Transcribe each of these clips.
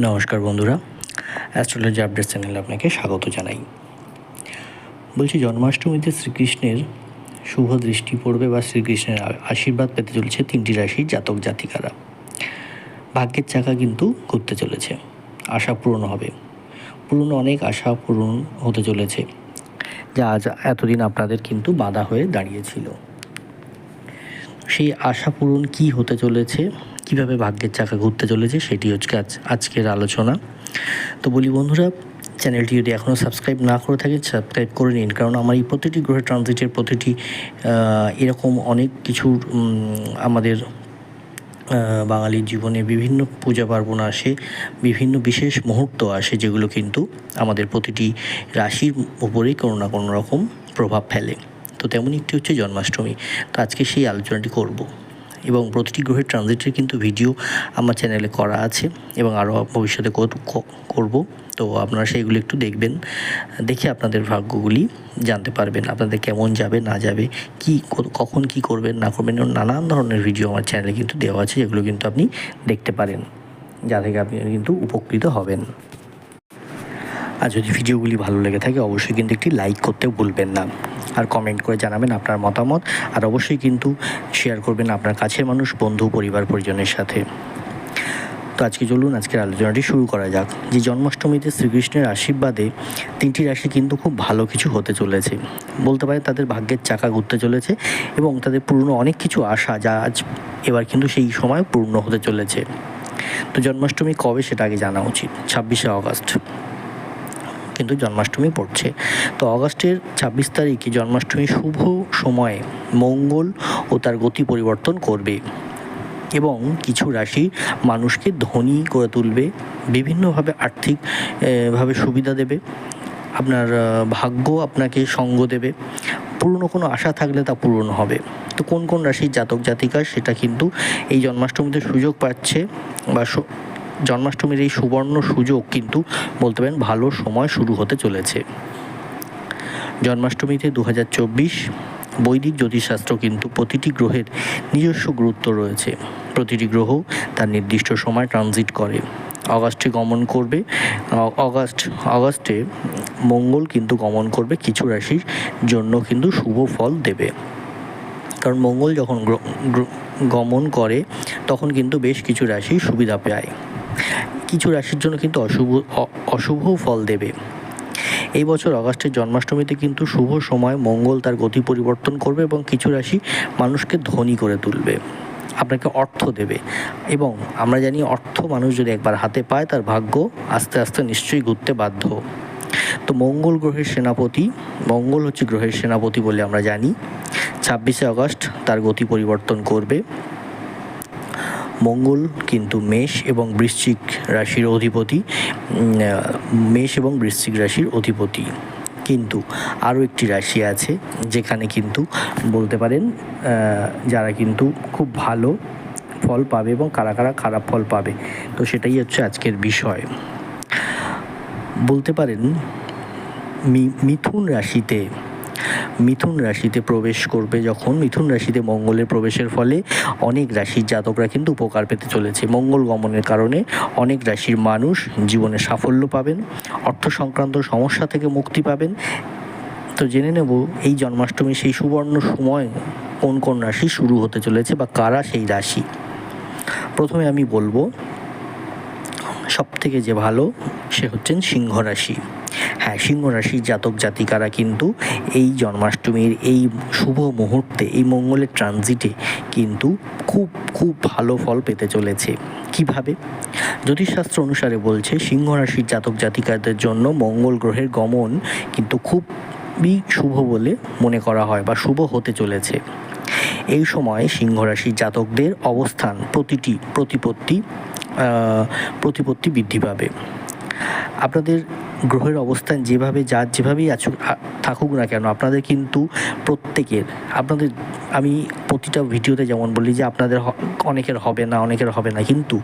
নমস্কার বন্ধুরা, astrology update চ্যানেলে আপনাকে স্বাগত জানাই। বলছি জন্মাষ্টমীতে শ্রীকৃষ্ণের শুভ দৃষ্টি পড়বে বা শ্রীকৃষ্ণের আশীর্বাদ পেতে চলেছে তিনটি রাশির জাতক জাতিকারা। ভাগ্যের চাকা কিন্তু ঘুরতে চলেছে, আশা পূরণ হবে। পুরনো অনেক আশা পূরণ হতে চলেছে, যা আজ এতদিন আপনাদের কিন্তু বাধা হয়ে দাঁড়িয়েছিল। সেই আশা পূরণ কী হতে চলেছে? কীভাবে ভাগ্যের চাকা ঘুরতে চলেছে সেটি হচ্ছে আজ আজকের আলোচনা। তো বলি বন্ধুরা, চ্যানেলটি যদি এখনও সাবস্ক্রাইব না করে থাকেন, সাবস্ক্রাইব করে নিন। কারণ আমার এই প্রতিটি গ্রহের ট্রানজিটের প্রতিটি এরকম অনেক কিছুর আমাদের বাঙালির জীবনে বিভিন্ন পূজা পার্বণ আসে, বিভিন্ন বিশেষ মুহূর্ত আসে, যেগুলো কিন্তু আমাদের প্রতিটি রাশির উপরেই কোনো না কোনো রকম প্রভাব ফেলে। তো তেমনই একটি হচ্ছে জন্মাষ্টমী। তো আজকে সেই আলোচনাটি করব। এবং প্রতিটি গ্রহের ট্রানজিটের কিন্তু ভিডিও আমার চ্যানেলে করা আছে এবং আরও ভবিষ্যতে কর- করব। তো আপনারা সেইগুলো একটু দেখবেন, দেখে আপনাদের ভাগ্যগুলি জানতে পারবেন, আপনাদের কেমন যাবে, না যাবে, কি কখন কি করবেন, না করবেন নানান ধরনের ভিডিও আমার চ্যানেলে কিন্তু দেওয়া আছে, যেগুলো কিন্তু আপনি দেখতে পারেন, যা থেকে আপনি কিন্তু উপকৃত হবেন। আর যদি ভিডিওগুলি ভালো লেগে থাকে, অবশ্যই কিন্তু একটি লাইক করতে ভুলবেন না। আর কমেন্ট করে জানাবেন আপনার মতামত, আর অবশ্যই কিন্তু শেয়ার করবেন আপনার কাছের মানুষ, বন্ধু, পরিবার, পরিজনের সাথে। তো আজকে চলুন, আজকের আলোচনাটি শুরু করা যাক। যে জন্মাষ্টমীতে শ্রীকৃষ্ণের আশীর্বাদে তিনটি রাশি কিন্তু খুব ভালো কিছু হতে চলেছে। বলতে পারে তাদের ভাগ্যের চাকা ঘুরতে চলেছে এবং তাদের পুরনো অনেক কিছু আশা যা আজ এবার কিন্তু সেই সময় পূর্ণ হতে চলেছে। তো জন্মাষ্টমী কবে সেটা আগে জানা উচিত? ছাব্বিশে আগস্ট। কিন্তু জন্মাষ্টমী পড়ছে। তো অগস্টের ছাব্বিশ তারিখে জন্মাষ্টমী শুভ সময়ে মঙ্গল ও তার গতি পরিবর্তন করবে এবং কিছু রাশি মানুষকে ধনী করে তুলবে, বিভিন্নভাবে আর্থিক ভাবে সুবিধা দেবে, আপনার ভাগ্য আপনাকে সঙ্গ দেবে, পুরনো কোনো আশা থাকলে তা পূরণ হবে। তো কোন কোন রাশির জাতক জাতিকা সেটা কিন্তু এই জন্মাষ্টমীতে সুযোগ পাচ্ছে বা জন্মাষ্টমীর এই সুবর্ণ সুযোগ কিন্তু বলতে পারেন ভালো সময় শুরু হতে চলেছে। জন্মাষ্টমীতে দু হাজার চব্বিশ বৈদিক জ্যোতিষশাস্ত্র কিন্তু প্রতিটি গ্রহের নিজস্ব গুরুত্ব রয়েছে। প্রতিটি গ্রহ তার নির্দিষ্ট সময় ট্রানজিট করে। অগাস্টে গমন করবে অগাস্ট, অগাস্টে মঙ্গল কিন্তু গমন করবে, কিছু রাশির জন্য কিন্তু শুভ ফল দেবে। কারণ মঙ্গল যখন গমন করে, তখন কিন্তু বেশ কিছু রাশি সুবিধা পায়। কিছু রাশির জন্য কিন্তু অশুভ অশুভ ফল দেবে। এই বছর অগাস্টের জন্মাষ্টমীতে কিন্তু শুভ সময়, মঙ্গল তার গতি পরিবর্তন করবে এবং কিছু রাশি মানুষকে ধনী করে তুলবে। আপনাকে অর্থ দেবে এবং আমরা জানি অর্থ মানুষ যদি একবার হাতে পায়, তার ভাগ্য আস্তে আস্তে নিশ্চয়ই ঘুরতে বাধ্য। তো মঙ্গল গ্রহের সেনাপতি, মঙ্গল হচ্ছে গ্রহের সেনাপতি বলে আমরা জানি। ছাব্বিশে আগস্ট তার গতি পরিবর্তন করবে। মঙ্গল, কিন্তু মেষ এবং বৃশ্চিক রাশির অধিপতি মেষ এবং বৃশ্চিক রাশির অধিপতি। কিন্তু আরও একটি রাশি আছে যেখানে কিন্তু বলতে পারেন যারা কিন্তু খুব ভালো ফল পাবে এবং কারা কারা খারাপ ফল পাবে। তো সেটাই হচ্ছে আজকের বিষয়। বলতে পারেন মিথুন রাশিতে মিথুন রাশিতে প্রবেশ করবে যখন। মিথুন রাশিতে মঙ্গলের প্রবেশের ফলে অনেক রাশির জাতকরা কিন্তু উপকার পেতে চলেছে। মঙ্গল গমনের কারণে অনেক রাশির মানুষ জীবনে সাফল্য পাবেন, অর্থ সংক্রান্ত সমস্যা থেকে মুক্তি পাবেন। তো জেনে নেব এই জন্মাষ্টমী সেই সুবর্ণ সময় কোন কোন রাশি শুরু হতে চলেছে বা কারা সেই রাশি? প্রথমে আমি বলব সব থেকে যে ভালো সে হচ্ছেন সিংহ রাশি। হ্যাঁ সিংহ রাশির জাতক জাতিকারা কিন্তু এই জন্মাষ্টমীর এই শুভ মুহূর্তে, এই মঙ্গলের ট্রানজিটে কিন্তু খুব খুব ভালো ফল পেতে চলেছে। কীভাবে? জ্যোতিষশাস্ত্র অনুসারে বলছে, সিংহ রাশির জাতক জাতিকাদের জন্য মঙ্গল গ্রহের গমন কিন্তু খুবই শুভ বলে মনে করা হয় বা শুভ হতে চলেছে। এই সময় সিংহ রাশির জাতকদের অবস্থান প্রতিটি প্রতিপত্তি প্রতিপত্তি বৃদ্ধি পাবে। আপনাদের গ্রহের অবস্থান যেভাবে যার যেভাবেই আছুক থাকুক না কেন, আপনাদের কিন্তু প্রত্যেকের, আপনাদের, আমি প্রতিটা ভিডিওতে যেমন বলি যে আপনাদের অনেকের হবে না, অনেকের হবে না, কিন্তু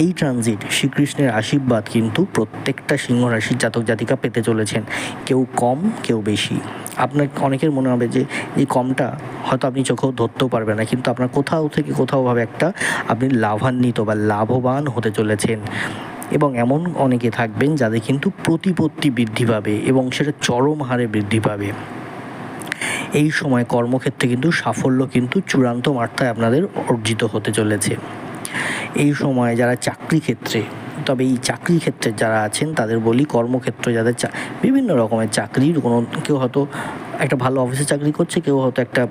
এই ট্রানজিট শ্রীকৃষ্ণের আশীর্বাদ কিন্তু প্রত্যেকটা সিংহ রাশির জাতক জাতিকা পেতে চলেছেন, কেউ কম, কেউ বেশি। আপনার, অনেকের মনে হবে যে এই কমটা হয়তো আপনি চোখেও ধরতেও পারবেন না, কিন্তু আপনার কোথাও থেকে কোথাওভাবে একটা আপনি লাভান্বিত বা লাভবান হতে চলেছেন। এবং এমন অনেকে থাকবেন যাদের কিন্তু প্রতিপত্তি বৃদ্ধি পাবে এবং সেটা চরম হারে বৃদ্ধি পাবে। এই সময় কর্মক্ষেত্রে কিন্তু সাফল্য কিন্তু চূড়ান্ত মাত্রায় আপনাদের অর্জিত হতে চলেছে। এই সময় যারা চাকরি ক্ষেত্রে, তবে এই চাকরি ক্ষেত্রে যারা আছেন, তাদের বলি কর্মক্ষেত্র যাদের বিভিন্ন রকমের চাকরির কোনো, কেউ হয়তো একটা ভালো অফিসে চাকরি করছে, কেউ হয়তো একটা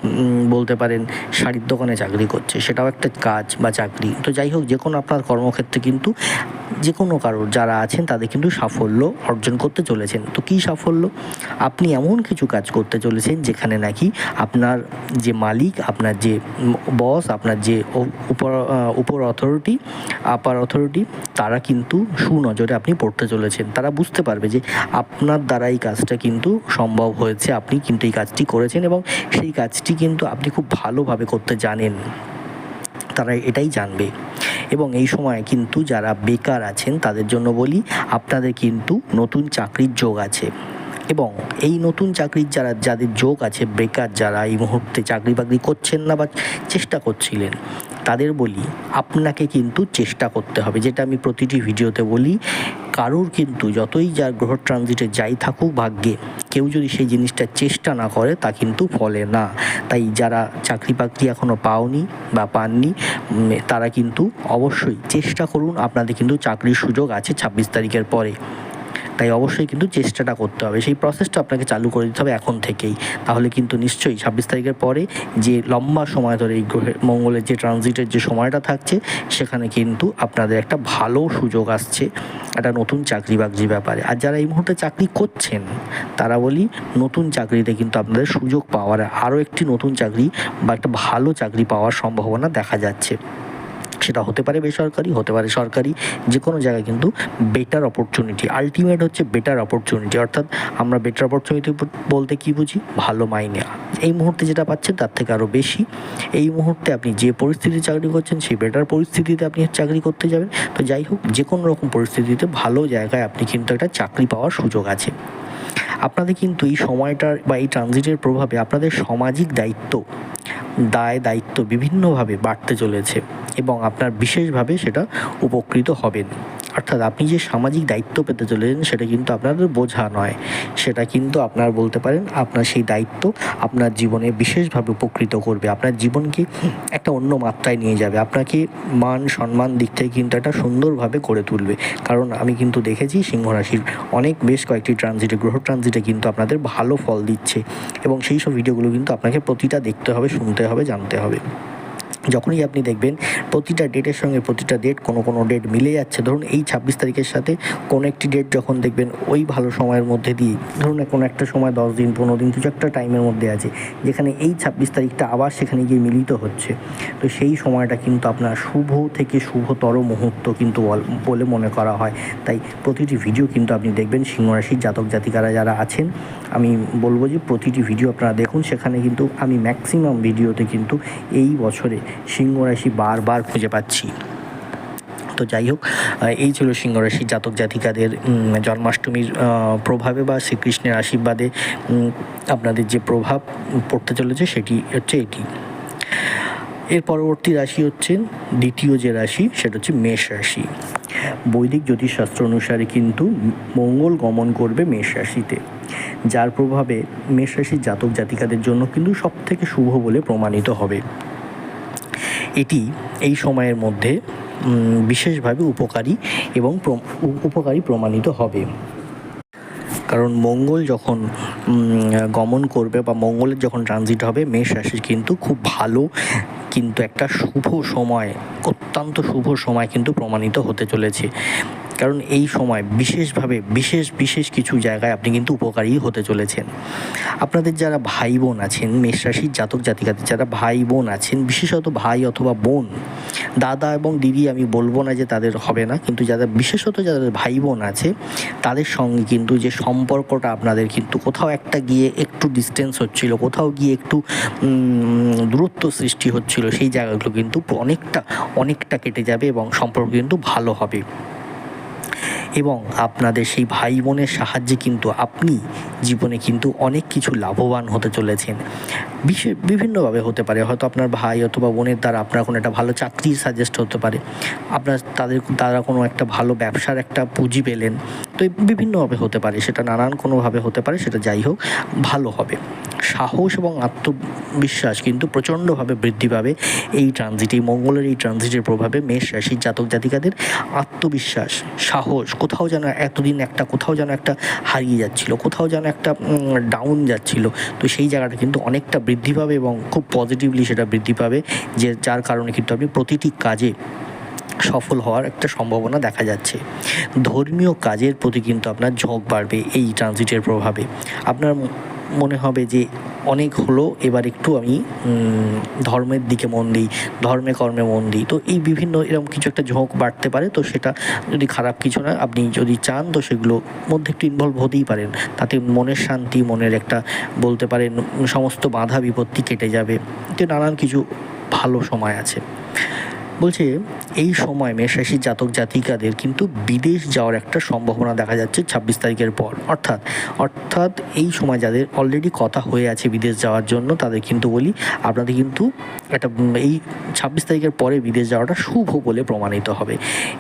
বলতে পারেন শাড়ির দোকানে চাকরি করছে, সেটাও একটা কাজ বা চাকরি। তো যাই হোক, যে কোনো আপনার কর্মক্ষেত্রে কিন্তু যে কোনো কারোর যারা আছেন, তাদের কিন্তু সাফল্য অর্জন করতে চলেছেন। তো কী সাফল্য? আপনি এমন কিছু কাজ করতে চলেছেন যেখানে নাকি আপনার যে মালিক, আপনার যে বস, আপনার যে উপর উপর অথরিটি আপার অথরিটি তারা কিন্তু সুনজরে আপনি পড়তে চলেছেন। তারা বুঝতে পারবে যে আপনার দ্বারা এই কাজটা কিন্তু সম্ভব হয়েছে। আপনি কিন্তু এই কাজটি করেছেন এবং সেই কাজটি কিন্তু আপনি খুব ভালোভাবে করতে জানেন। তারা এটাই জানবে। এবং এই সময় কিন্তু যারা বেকার আছেন তাদের জন্য বলি, আপনাদের কিন্তু নতুন চাকরির যোগ আছে। এবং এই নতুন চাকরির যারা, যাদের যোগ আছে, বেকার যারা এই মুহূর্তে চাকরি বাকরি করছেন না বা চেষ্টা করছিলেন, তাদের বলি, আপনাকে কিন্তু চেষ্টা করতে হবে। যেটা আমি প্রতিটি ভিডিওতে বলি, কারোর কিন্তু যতই যার গ্রহ ট্রানজিটে যাই থাকুক ভাগ্যে, কেউ যদি সেই জিনিসটা চেষ্টা না করে, তা কিন্তু ফলে না। তাই যারা চাকরি বাকরি এখনও পাওনি বা পাননি তারা কিন্তু অবশ্যই চেষ্টা করুন, আপনাদের কিন্তু চাকরির সুযোগ আছে ছাব্বিশ তারিখের পরে। তাই অবশ্যই কিন্তু চেষ্টাটা করতে হবে। সেই প্রসেসটা আপনাকে চালু করে দিতে হবে এখন থেকেই। তাহলে কিন্তু নিশ্চয়ই ছাব্বিশ তারিখের পরে যে লম্বা সময় ধরে এই গ্রহে মঙ্গলের যে ট্রানজিটের যে সময়টা থাকছে, সেখানে কিন্তু আপনাদের একটা ভালো সুযোগ আসছে। একটা নতুন চাকরি বাকরি ব্যাপারে। আর যারা এই মুহূর্তে চাকরি করছেন, তারা বলি নতুন চাকরিতে কিন্তু আপনাদের সুযোগ পাওয়ার আরও একটি নতুন চাকরি বা একটা ভালো চাকরি পাওয়ার সম্ভাবনা দেখা যাচ্ছে। সেটা হতে পারে বেসরকারি, হতে পারে সরকারি যে কোনো জায়গায় কিন্তু বেটার অপরচুনিটি আলটিমেট হচ্ছে বেটার অপরচুনিটি অর্থাৎ আমরা বেটার অপরচুনিটি বলতে কি বুঝি? ভালো মাইনে। এই মুহূর্তে যেটা পাচ্ছেন তার থেকে আরও বেশি। এই মুহূর্তে আপনি যে পরিস্থিতিতে চাকরি করছেন, সেই বেটার পরিস্থিতিতে আপনি চাকরি করতে যাবেন। তো যাই হোক যে কোনো রকম পরিস্থিতিতে ভালো জায়গায় আপনি কিন্তু একটা চাকরি পাওয়ার সুযোগ আছে। আপনাদের কিন্তু এই সময়টার বা এই ট্রানজিটের প্রভাবে আপনাদের সামাজিক দায়িত্ব, দায় দায়িত্ব বিভিন্নভাবে বাড়তে চলেছে এবং আপনার বিশেষভাবে সেটা উপকৃত হবেন। অর্থাৎ আপনি যে সামাজিক দায়িত্ব পেতে চলেছেন, সেটা কিন্তু আপনাদের বোঝা নয়। সেটা কিন্তু আপনার বলতে পারেন, আপনার সেই দায়িত্ব আপনার জীবনে বিশেষভাবে উপকৃত করবে। আপনার জীবনকে একটা অন্য মাত্রায় নিয়ে যাবে। আপনাকে মান, সম্মান দিক থেকে কিন্তু একটা সুন্দরভাবে গড়ে তুলবে। কারণ আমি কিন্তু দেখেছি সিংহ রাশির অনেক বেশ কয়েকটি ট্রানজিটে গ্রহ ট্রানজিটে কিন্তু আপনাদের ভালো ফল দিচ্ছে। এবং সেই সব ভিডিওগুলো কিন্তু আপনাকে প্রতিটা দেখতে হবে, শুনতে হবে, জানতে হবে। যখনই আপনি দেখবেন প্রতিটা ডেটের সঙ্গে প্রতিটা ডেট কোনো কোনো ডেট মিলে যাচ্ছে, ধরুন এই ছাব্বিশ তারিখের সাথে কোনো একটি ডেট যখন দেখবেন ওই ভালো সময়ের মধ্যে দিয়ে, ধরুন কোনো একটা সময় দশ দিন, পনেরো দিন, কিছু একটা টাইমের মধ্যে আছে, যেখানে এই ছাব্বিশ তারিখটা আবার সেখানে গিয়ে মিলিত হচ্ছে, তো সেই সময়টা কিন্তু আপনার শুভ থেকে শুভতর মুহূর্ত কিন্তু বল- মনে করা হয়। তাই প্রতিটি ভিডিও কিন্তু আপনি দেখবেন সিংহরাশির জাতক জাতিকারা যারা আছেন আমি বলব যে প্রতিটি ভিডিও আপনারা দেখুন, সেখানে কিন্তু আমি ম্যাক্সিমাম ভিডিওতে কিন্তু এই বছরে সিংহ রাশি বারবার খুঁজে পাচ্ছি। তো যাই হোক এই ছিল সিংহ রাশি জাতক জাতিকাদের জন্মাষ্টমীর প্রভাবে বা শ্রীকৃষ্ণের আশীর্বাদে আপনাদের যে প্রভাব পড়তে চলেছে সেটি হচ্ছে এটি। এর পরবর্তী রাশি হচ্ছে দ্বিতীয় যে রাশি সেটা হচ্ছে মেষ রাশি। বৈদিক জ্যোতিষশাস্ত্র অনুসারে কিন্তু মঙ্গল গমন করবে মেষ রাশিতে। যার প্রভাবে মেষ রাশির জাতক জাতিকাদের জন্য কিন্তু সব থেকে শুভ বলে প্রমাণিত হবে। এটি এই সময়ের মধ্যে বিশেষভাবে উপকারী এবং উপকারী প্রমাণিত হবে। কারণ মঙ্গল যখন গমন করবে বা মঙ্গলের যখন ট্রানজিট হবে, মেষ রাশির কিন্তু খুব ভালো কিন্তু একটা শুভ সময়, অত্যন্ত শুভ সময় কিন্তু প্রমাণিত হতে চলেছে। কারণ এই সময় বিশেষভাবে, বিশেষ বিশেষ কিছু জায়গায় আপনি কিন্তু উপকারী হতে চলেছেন। আপনাদের যারা ভাই বোন আছেন মেষ রাশির জাতক জাতিকাদের যারা ভাই বোন আছেন, বিশেষত ভাই অথবা বোন, দাদা এবং দিদি আমি বলব না যে তাদের হবে না, কিন্তু যাদের, বিশেষত যাদের ভাই বোন আছে, তাদের সঙ্গে কিন্তু যে সম্পর্কটা আপনাদের কিন্তু কোথাও একটা গিয়ে একটু ডিস্টেন্স হচ্ছিল, কোথাও গিয়ে একটু দূরত্ব সৃষ্টি হচ্ছিল, সেই জায়গাগুলো কিন্তু অনেকটা অনেকটা কেটে যাবে এবং সম্পর্ক কিন্তু ভালো হবে। এবং আপনাদের সেই ভাই বোনের সাহায্যে কিন্তু আপনি জীবনে কিন্তু অনেক কিছু লাভবান হতে চলেছেন। বিশেষ বিভিন্নভাবে হতে পারে। হয়তো আপনার ভাই অথবা বোনের দ্বারা আপনার কোনো একটা ভালো চাকরি সাজেস্ট হতে পারে। আপনার তাদের দ্বারা কোনো একটা ভালো ব্যবসার একটা পুঁজি পেলেন। তো বিভিন্নভাবে হতে পারে। সেটা নানান কোনোভাবে হতে পারে, সেটা যাই হোক, ভালো হবে। সাহস এবং আত্মবিশ্বাস কিন্তু প্রচণ্ডভাবে বৃদ্ধি পাবে এই ট্রানজিট এই মঙ্গলের এই ট্রানজিটের প্রভাবে মেষ রাশির জাতক জাতিকাদের আত্মবিশ্বাস, সাহস, কোথাও যেন এতদিন একটা, কোথাও যেন একটা হারিয়ে যাচ্ছিল, কোথাও যেন একটা ডাউন যাচ্ছিল। তো সেই জায়গাটা কিন্তু অনেকটা বৃদ্ধি পাবে এবং খুব পজিটিভলি সেটা বৃদ্ধি পাবে, যে যার কারণে কিন্তু আপনি প্রতিটি কাজে সফল হওয়ার একটা সম্ভাবনা দেখা যাচ্ছে। ধর্মীয় কাজের প্রতি কিন্তু আপনার ঝোঁক বাড়বে এই ট্রানজিটের প্রভাবে। আপনার মনে হবে যে অনেক হলো, এবার একটু আমি ধর্মের দিকে মন দিই, ধর্মে কর্মে মন দিই। তো এই বিভিন্ন এরকম কিছু একটা ঝোঁক বাড়তে পারে, তো সেটা যদি খারাপ কিছু না, আপনি যদি চান, তো সেগুলো মধ্যে একটু ইনভলভ হতেই পারেন। তাতে মনের শান্তি, মনের একটা বলতে পারেন, সমস্ত বাধা বিপত্তি কেটে যাবে। তো নানান কিছু ভালো সময় আছে। বলছে, এই সময় মেষরাশির জাতক জাতিকাদের কিন্তু বিদেশ যাওয়ার একটা সম্ভাবনা দেখা যাচ্ছে ছাব্বিশ তারিখের পর। অর্থাৎ অর্থাৎ এই সময় যাদের অলরেডি কথা হয়ে আছে বিদেশ যাওয়ার জন্য, তাদের কিন্তু বলি, আপনাদের কিন্তু একটা এই ছাব্বিশ তারিখের পরে বিদেশ যাওয়াটা শুভ বলে প্রমাণিত হবে।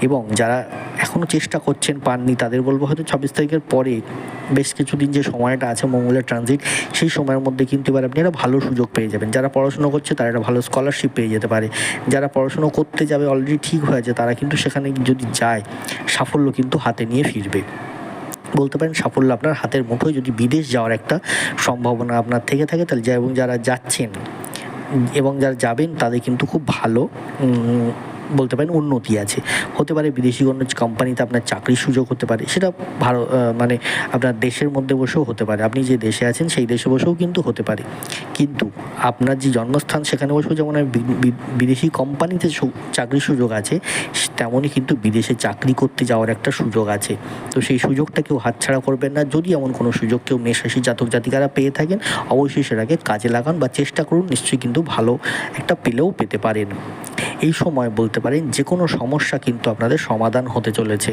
এবং যারা এখনও চেষ্টা করছেন পাননি, তাদের বলব হয়তো ছাব্বিশ তারিখের পরে বেশ কিছুদিন যে সময়টা আছে মঙ্গলের ট্রানজিট সেই সময়ের মধ্যে কিন্তু এবার আপনি একটা ভালো সুযোগ পেয়ে যাবেন। যারা পড়াশুনো করছে, তারা একটা ভালো স্কলারশিপ পেয়ে যেতে পারে। যারা পড়াশুনো করতে যাবে অলরেডি ঠিক হয়েছে, তারা কিন্তু সেখানে যদি যায়, সাফল্য কিন্তু হাতে নিয়ে ফিরবে। বলতে পারেন সাফল্য আপনার হাতের মুঠোয় যদি বিদেশ যাওয়ার একটা সম্ভাবনা আপনার থেকে থাকে, তাহলে এবং যারা যাচ্ছেন এবং যারা যাবেন, তাদের কিন্তু খুব ভালো বলতে পারেন উন্নতি আছে। হতে পারে বিদেশি কোনো কোম্পানিতে আপনার চাকরির সুযোগ হতে পারে। সেটা ভারত মানে আপনার দেশের মধ্যে বসেও হতে পারে। আপনি যে দেশে আছেন সেই দেশে বসেও কিন্তু হতে পারে। কিন্তু আপনার যে জন্মস্থান সেখানে বসেও যেমন বিদেশি কোম্পানিতে চাকরির সুযোগ আছে তেমনই কিন্তু বিদেশে চাকরি করতে যাওয়ার একটা সুযোগ আছে। তো সেই সুযোগটা কেউ হাতছাড়া করবেন না। যদি এমন কোনো সুযোগ কেউ মেষরাশি জাতক জাতিকারা পেয়ে থাকেন, অবশ্যই সেটাকে কাজে লাগান বা চেষ্টা করুন। নিশ্চয়ই কিন্তু ভালো একটা পেলেও পেতে পারেন। এই সময় বলতে পারেন যে কোনো সমস্যা কিন্তু আপনাদের সমাধান হতে চলেছে।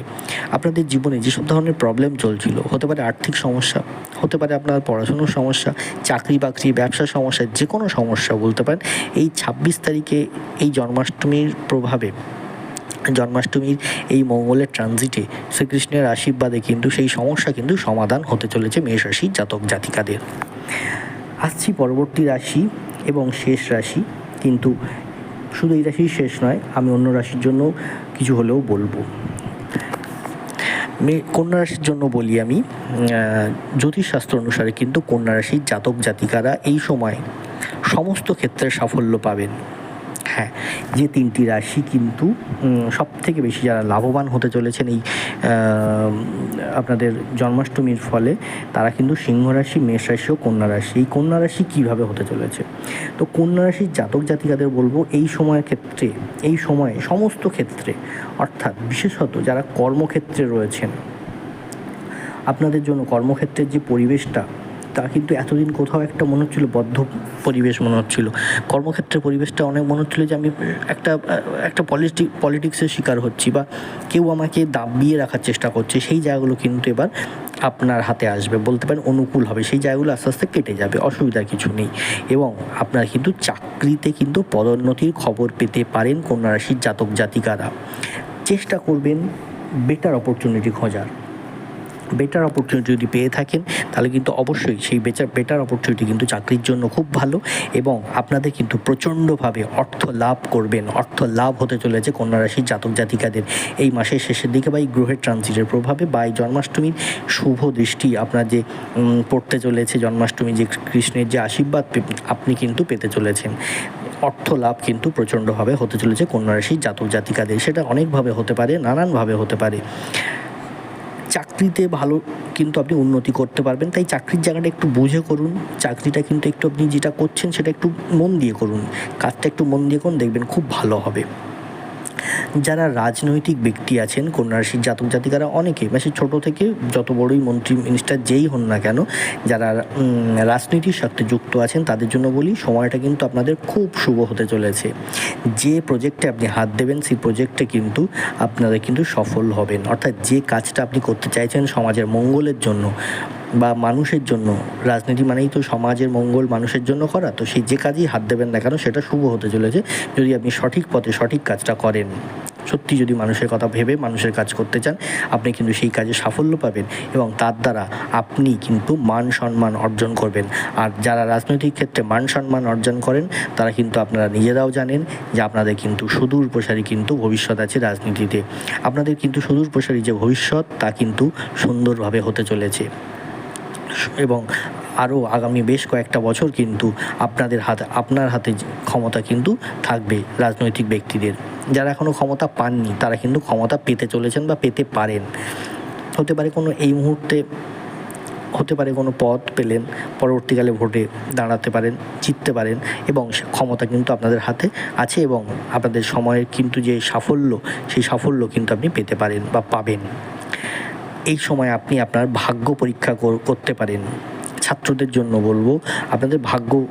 আপনাদের জীবনে যেসব ধরনের প্রবলেম চলছিল, হতে পারে আর্থিক সমস্যা, হতে পারে আপনার পড়াশুনোর সমস্যা, চাকরি বাকরি, ব্যবসার সমস্যা, যে কোনো সমস্যা বলতে পারেন, এই ছাব্বিশ তারিখে এই জন্মাষ্টমীর প্রভাবে, জন্মাষ্টমীর এই মঙ্গলের ট্রানজিটে শ্রীকৃষ্ণের আশীর্বাদে কিন্তু সেই সমস্যা কিন্তু সমাধান হতে চলেছে মেষ রাশি জাতক জাতিকাদের। আসছি পরবর্তী রাশি এবং শেষ রাশি, কিন্তু শুধু এই রাশি শেষ নয়, আমি অন্য রাশির জন্য কিছু হলেও বলব। কন্যা রাশির জন্য বলি আমি জ্যোতিষশাস্ত্র অনুসারে কিন্তু কন্যা রাশির জাতক জাতিকারা এই সময় সমস্ত ক্ষেত্রে সাফল্য পাবেন। হ্যাঁ যে তিনটি রাশি কিন্তু সব থেকে বেশি যারা লাভবান হতে চলেছেন এই আপনাদের জন্মাষ্টমীর ফলে, তারা কিন্তু সিংহ রাশি, মেষ রাশি ও কন্যা রাশি। এই কন্যা রাশি কীভাবে হতে চলেছে? তো কন্যা রাশির জাতক জাতিকাদের বলব, এই সময়ের ক্ষেত্রে, এই সময়ে, সমস্ত ক্ষেত্রে, অর্থাৎ বিশেষত যারা কর্মক্ষেত্রে রয়েছেন, আপনাদের জন্য কর্মক্ষেত্রের যে পরিবেশটা, তা কিন্তু এতদিন কোথাও একটা মনে হচ্ছিল, বদ্ধ পরিবেশ মনে হচ্ছিল। কর্মক্ষেত্রের পরিবেশটা অনেক মনে হচ্ছিল যে আমি একটা একটা পলিটিক পলিটিক্সের শিকার হচ্ছি বা কেউ আমাকে দাবিয়ে রাখার চেষ্টা করছে, সেই জায়গাগুলো কিন্তু এবার আপনার হাতে আসবে, বলতে পারেন অনুকূল হবে। সেই জায়গাগুলো আস্তে আস্তে কেটে যাবে, অসুবিধার কিছু নেই। এবং আপনার কিন্তু চাকরিতে কিন্তু পদোন্নতির খবর পেতে পারেন কন্যা রাশির জাতক জাতিকারা চেষ্টা করবেন বেটার অপরচুনিটি খোঁজার। বেটার অপরচুনিটি যদি পেয়ে থাকেন, তাহলে কিন্তু অবশ্যই সেই বেচার বেটার অপরচুনিটি কিন্তু চাকরির জন্য খুব ভালো এবং আপনাদের কিন্তু প্রচণ্ডভাবে অর্থ লাভ করবেন, অর্থ লাভ হতে চলেছে কন্যা রাশির জাতক জাতিকাদের। এই মাসের শেষের দিকে বা এই গ্রহের ট্রানজিটের প্রভাবে বা এই জন্মাষ্টমীর শুভ দৃষ্টি আপনার যে পড়তে চলেছে জন্মাষ্টমী যে কৃষ্ণের যে আশীর্বাদ আপনি কিন্তু পেতে চলেছেন। অর্থ লাভ কিন্তু প্রচণ্ডভাবে হতে চলেছে কন্যা রাশির জাতক জাতিকাদের। সেটা অনেকভাবে হতে পারে, নানানভাবে হতে পারে। চাকরিতে ভালো কিন্তু আপনি উন্নতি করতে পারবেন। তাই চাকরির জায়গাটা একটু বুঝে করুন। চাকরিটা কিন্তু একটু আপনি যেটা করছেন সেটা একটু মন দিয়ে করুন। কাজটা একটু মন দিয়ে করুন, দেখবেন খুব ভালো হবে। যারা রাজনৈতিক ব্যক্তি আছেন কন্যা রাশির জাতক জাতিকারা অনেকে বা সে ছোটো থেকে যত বড়ই মন্ত্রী মিনিস্টার যেই হন না কেন, যারা রাজনীতির সাথে যুক্ত আছেন, তাদের জন্য বলি, সময়টা কিন্তু আপনাদের খুব শুভ হতে চলেছে। যে প্রজেক্টে আপনি হাত দেবেন, সেই প্রজেক্টে কিন্তু আপনারা কিন্তু সফল হবেন। অর্থাৎ যে কাজটা আপনি করতে চাইছেন সমাজের মঙ্গলের জন্য বা মানুষের জন্য, রাজনীতি মানেই তো সমাজের মঙ্গল মানুষের জন্য করা, তো সেই যে কাজেই হাত দেবেন না কেন, সেটা শুভ হতে চলেছে। যদি আপনি সঠিক পথে সঠিক কাজটা করেন, সত্যি যদি মানুষের কথা ভেবে মানুষের কাজ করতে চান, আপনি কিন্তু সেই কাজে সাফল্য পাবেন এবং তার দ্বারা আপনি কিন্তু মান সম্মান অর্জন করবেন। আর যারা রাজনৈতিক ক্ষেত্রে মান সম্মান অর্জন করেন, তারা কিন্তু আপনারা নিজেরাও জানেন যে আপনাদের কিন্তু সুদূর প্রসারী কিন্তু ভবিষ্যৎ আছে রাজনীতিতে। আপনাদের কিন্তু সুদূর প্রসারী যে ভবিষ্যৎ, তা কিন্তু সুন্দরভাবে হতে চলেছে। এবং আরও আগামী বেশ কয়েকটা বছর কিন্তু আপনাদের হাতে, আপনার হাতে ক্ষমতা কিন্তু থাকবে রাজনৈতিক ব্যক্তিদের। যারা এখনও ক্ষমতা পাননি, তারা কিন্তু ক্ষমতা পেতে চলেছেন বা পেতে পারেন। হতে পারে কোনো এই মুহূর্তে, হতে পারে কোনো পদ পেলেন, পরবর্তীকালে ভোটে দাঁড়াতে পারেন, জিততে পারেন এবং ক্ষমতা কিন্তু আপনাদের হাতে আছে এবং আপনাদের সময়ের কিন্তু যে সাফল্য, সেই সাফল্য কিন্তু আপনি পেতে পারেন বা পাবেন। এই সময় আপনি আপনার ভাগ্য পরীক্ষা কর- করতে পারেন। ছাত্রদের জন্য বলব, আপনাদের ভাগ্য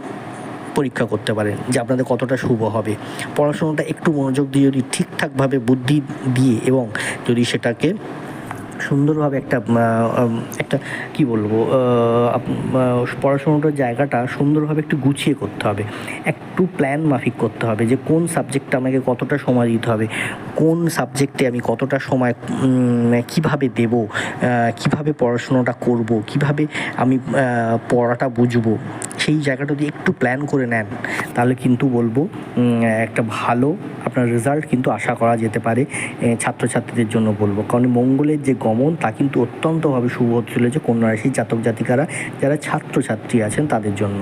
পরীক্ষা করতে পারেন যে আপনাদের কতটা শুভ হবে। পড়াশোনাটা একটু মনোযোগ দিয়ে যদি ঠিকঠাকভাবে বুদ্ধি দিয়ে এবং যদি সেটাকে সুন্দরভাবে একটা একটা কি বলব পড়াশোনাটার জায়গাটা সুন্দরভাবে একটু গুছিয়ে করতে হবে। একটু প্ল্যান মাফিক করতে হবে যে কোন সাবজেক্টটা আমাকে কতটা সময় দিতে হবে, কোন সাবজেক্টে আমি কতটা সময় কীভাবে দেব কীভাবে পড়াশোনাটা করব, কীভাবে আমি পড়াটা বুঝব। সেই জায়গাটা যদি একটু প্ল্যান করে নেন, তাহলে কিন্তু বলব একটা ভালো আপনার রেজাল্ট কিন্তু আশা করা যেতে পারে ছাত্রছাত্রীদের জন্য বলব। কারণ মঙ্গলের যে গমন, তা কিন্তু অত্যন্তভাবে শুভ হতে চলেছে কন্যা রাশির জাতক জাতিকারা যারা ছাত্রছাত্রী আছেন তাদের জন্য।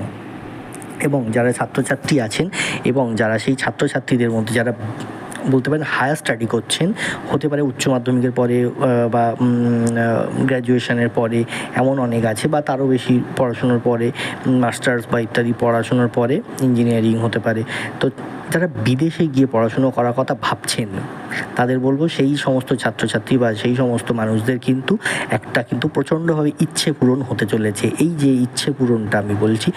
এবং যারা ছাত্রছাত্রী আছেন এবং যারা সেই ছাত্রছাত্রীদের মধ্যে, যারা বলতে পারেন হায়ার স্টাডি করছেন, হতে পারে উচ্চ মাধ্যমিকের পরে বা গ্র্যাজুয়েশনের পরে এমন অনেক আছে, বা তারও বেশি পড়াশুনোর পরে মাস্টার্স বা ইত্যাদি পড়াশুনোর পরে ইঞ্জিনিয়ারিং হতে পারে। তো যারা বিদেশে গিয়ে পড়াশুনো করার কথা ভাবছেন তাদের বলব সেই সমস্ত ছাত্রছাত্রী বা সেই সমস্ত মানুষদের কিন্তু একটা কিন্তু প্রচণ্ডভাবে ইচ্ছে পূরণ হতে চলেছে। এই যে ইচ্ছে পূরণটা আমি বলছি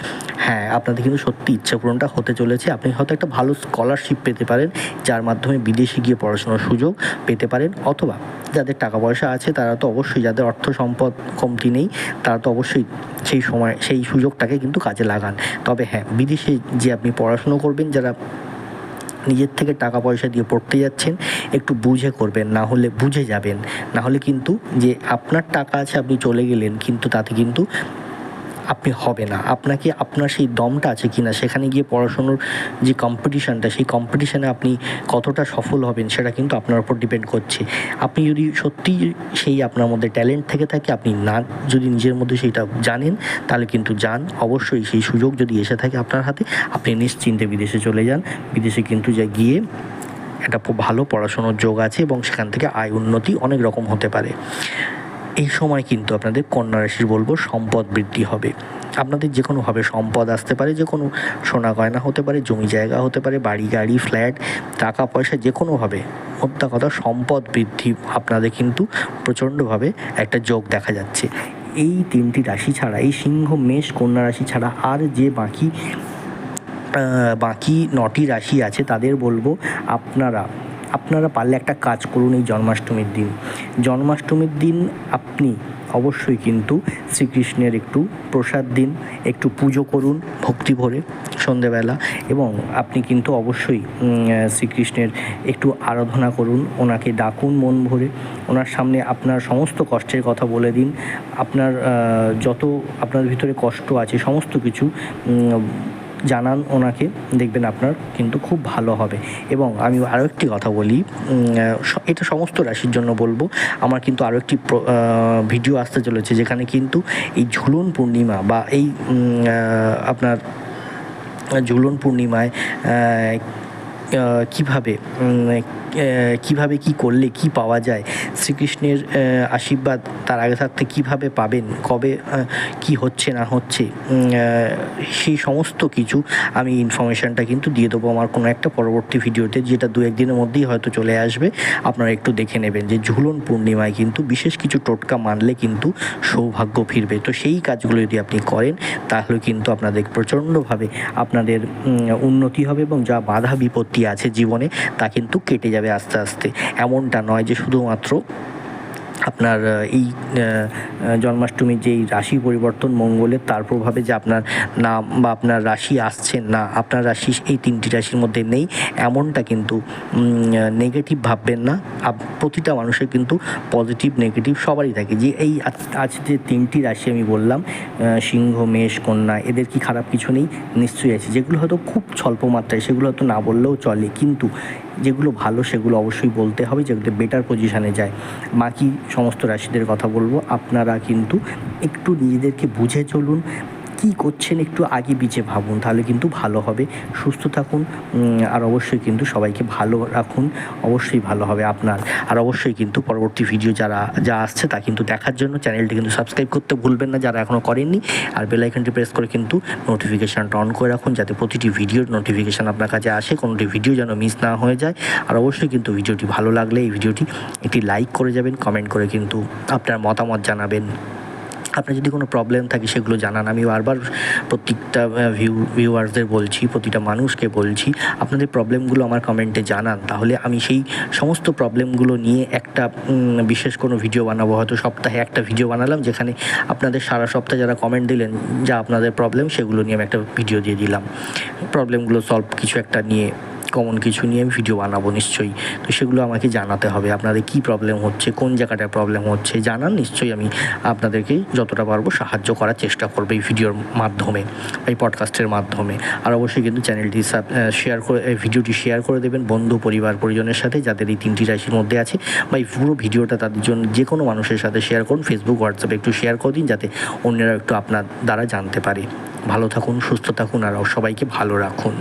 হ্যাঁ আপনাদের কিন্তু সত্যি ইচ্ছে পূরণটা হতে চলেছে। আপনি হয়তো একটা ভালো স্কলারশিপ পেতে পারেন, যার মাধ্যমে বিদেশে গিয়ে পড়াশোনার সুযোগ পেতে পারেন, অথবা যাদের টাকা পয়সা আছে, তারা তো অবশ্যই যাদের অর্থ সম্পদ কমতি নেই, তারা তো অবশ্যই সেই সময়, সেই সুযোগটাকে কিন্তু কাজে লাগান। তবে হ্যাঁ বিদেশে যে আপনি পড়াশুনো করবেন, যারা নিজের থেকে টাকা পয়সা দিয়ে পড়তে যাচ্ছেন, একটু বুঝে করবেন, না হলে বুঝে যাবেন। না হলে কিন্তু যে আপনার টাকা আছে আপনি চলে গেলেন, কিন্তু তাতে কিন্তু আপনি হবে না। আপনাকে আপনার সেই দমটা আছে কি না সেখানে গিয়ে পড়াশুনোর যে কম্পিটিশানটা সেই কম্পিটিশানে আপনি কতটা সফল হবেন সেটা কিন্তু আপনার উপর ডিপেন্ড করছে। আপনি যদি সত্যি সেই আপনার মধ্যে ট্যালেন্ট থেকে থাকে, আপনি না যদি নিজের মধ্যে সেইটা জানেন, তাহলে কিন্তু যান। অবশ্যই সেই সুযোগ যদি এসে থাকে আপনার হাতে, আপনি নিশ্চিন্তে বিদেশে চলে যান। বিদেশে কিন্তু যা গিয়ে একটা ভালো পড়াশোনার যোগ আছে এবং সেখান থেকে আয় উন্নতি অনেক রকম হতে পারে। এই সময় কিন্তু আপনাদের কন্যা রাশির বলব সম্পদ বৃদ্ধি হবে। আপনাদের যে কোনোভাবে সম্পদ আসতে পারে যে কোনো সোনা গয়না হতে পারে, জমি জায়গা হতে পারে, বাড়ি, গাড়ি, ফ্ল্যাট, টাকা পয়সা যে কোনোভাবে মোদ্দা কথা সম্পদ বৃদ্ধি আপনাদের কিন্তু প্রচণ্ডভাবে একটা যোগ দেখা যাচ্ছে। এই তিনটি রাশি ছাড়া এই সিংহ, মেষ, কন্যা রাশি ছাড়া আর যে বাকি বাকি নটি রাশি আছে, তাদের বলব আপনারা আপনারা পারলে একটা কাজ করুন এই জন্মাষ্টমীর দিন। জন্মাষ্টমীর দিন আপনি অবশ্যই কিন্তু শ্রীকৃষ্ণের একটু প্রসাদ দিন, একটু পুজো করুন ভক্তি ভরে সন্ধেবেলা এবং আপনি কিন্তু অবশ্যই শ্রীকৃষ্ণের একটু আরাধনা করুন, ওনাকে ডাকুন মন ভরে, ওনার সামনে আপনার সমস্ত কষ্টের কথা বলে দিন, আপনার যত আপনার ভিতরে কষ্ট আছে, সমস্ত কিছু জানান ওনাকে, দেখবেন আপনার কিন্তু খুব ভালো হবে। এবং আমি আরও একটি কথা বলি এটা সমস্ত রাশির জন্য বলব। আমার কিন্তু আরও একটি ভিডিও আসতে চলেছে, যেখানে কিন্তু এই ঝুলন পূর্ণিমা বা এই আপনার ঝুলন পূর্ণিমায় কীভাবে কীভাবে কি করলে কি পাওয়া যায়? শ্রীকৃষ্ণের আশীর্বাদ তার আগে থাকতে কীভাবে পাবেন? কবে কি হচ্ছে না হচ্ছে? সেই সমস্ত কিছু আমি ইনফরমেশানটা কিন্তু দিয়ে দেবো আমার কোনো একটা পরবর্তী ভিডিওতে, যেটা দু একদিনের মধ্যেই হয়তো চলে আসবে। আপনারা একটু দেখে নেবেন যে ঝুলন পূর্ণিমায় কিন্তু বিশেষ কিছু টোটকা মানলে কিন্তু সৌভাগ্য ফিরবে। তো সেই কাজগুলো যদি আপনি করেন, তাহলে কিন্তু আপনাদের প্রচণ্ডভাবে আপনাদের উন্নতি হবে এবং যা বাধা বিপত্তি আছে জীবনে তা কিন্তু কেটে যাবে আস্তে আস্তে। এমনটা নয় যে শুধুমাত্র আপনার এই জন্মাষ্টমীর যে এই রাশি পরিবর্তন, মঙ্গলের, তার প্রভাবে যে আপনার নাম বা আপনার রাশি আসছে, না, আপনার রাশি এই তিনটি রাশির মধ্যে নেই, এমনটা কিন্তু নেগেটিভ ভাববেন না। প্রতিটা মানুষের কিন্তু পজিটিভ নেগেটিভ সবারই থাকে। যে এই আজ যে তিনটি রাশি আমি বললাম সিংহ, মেষ, কন্যা, এদের কি খারাপ কিছু নেই? নিশ্চয়ই আছে। যেগুলো হয়তো খুব স্বল্প মাত্রায়, সেগুলো হয়তো না বললেও চলে। কিন্তু যেগুলো ভালো, সেগুলো অবশ্যই বলতে হবে, যেগুলো বেটার পজিশানে যায়। বাকি সমস্ত রাশিদের কথা বলব। আপনারা কিন্তু একটু নিজেদেরকে বুঝে চলুন কী করছেন একটু আগে পিছে ভাবুন, তাহলে কিন্তু ভালো হবে। সুস্থ থাকুন আর অবশ্যই কিন্তু সবাইকে ভালো রাখুন, অবশ্যই ভালো হবে আপনার। আর অবশ্যই কিন্তু পরবর্তী ভিডিও যারা, যা আসছে তা কিন্তু দেখার জন্য চ্যানেলটি কিন্তু সাবস্ক্রাইব করতে ভুলবেন না, যারা এখনও করেননি। আর বেল আইকনটি প্রেস করে কিন্তু নোটিফিকেশানটা অন করে রাখুন, যাতে প্রতিটি ভিডিওর নোটিফিকেশান আপনার কাছে আসে, কোনোটি ভিডিও যেন মিস না হয়ে যায়। আর অবশ্যই কিন্তু ভিডিওটি ভালো লাগলে এই ভিডিওটি একটি লাইক করে যাবেন কমেন্ট করে কিন্তু আপনার মতামত জানাবেন। আপনার যদি কোনো প্রবলেম থাকে সেগুলো জানান। আমি বারবার প্রত্যেকটা ভিউ ভিউয়ার্সদের বলছি, প্রতিটা মানুষকে বলছি, আপনাদের প্রবলেমগুলো আমার কমেন্টে জানান। তাহলে আমি সেই সমস্ত প্রবলেমগুলো নিয়ে একটা বিশেষ কোনো ভিডিও বানাবো। হয়তো সপ্তাহে একটা ভিডিও বানালাম, যেখানে আপনাদের সারা সপ্তাহে যারা কমেন্ট দিলেন, যা আপনাদের প্রবলেম সেগুলো নিয়ে আমি একটা ভিডিও দিয়ে দিলাম। প্রবলেমগুলো সলভ কিছু একটা নিয়ে কমন কিছু নিয়ে আমি ভিডিও বানাবো নিশ্চয়ই। তো সেগুলো আমাকে জানাতে হবে, আপনাদের কি প্রবলেম হচ্ছে, কোন জায়গাটায় প্রবলেম হচ্ছে, জানান নিশ্চয়ই আমি আপনাদেরকে যতটা পারব সাহায্য করার চেষ্টা করব এই ভিডিওর মাধ্যমে, এই পডকাস্টের মাধ্যমে। আর অবশ্যই কিন্তু চ্যানেলটি শেয়ার করে ভিডিওটি শেয়ার করে দেবেন বন্ধু, পরিবার, পরিজনের সাথে, যাদের এই তিনটি রাশির মধ্যে আছে। বা এই পুরো ভিডিওটা তাদের জন্য যে কোনো মানুষের সাথে শেয়ার করুন ফেসবুক হোয়াটসঅ্যাপে একটু শেয়ার করে দিন, যাতে অন্যরা একটু আপনার দ্বারা জানতে পারে। ভালো থাকুন, সুস্থ থাকুন, আর সবাইকে ভালো রাখুন।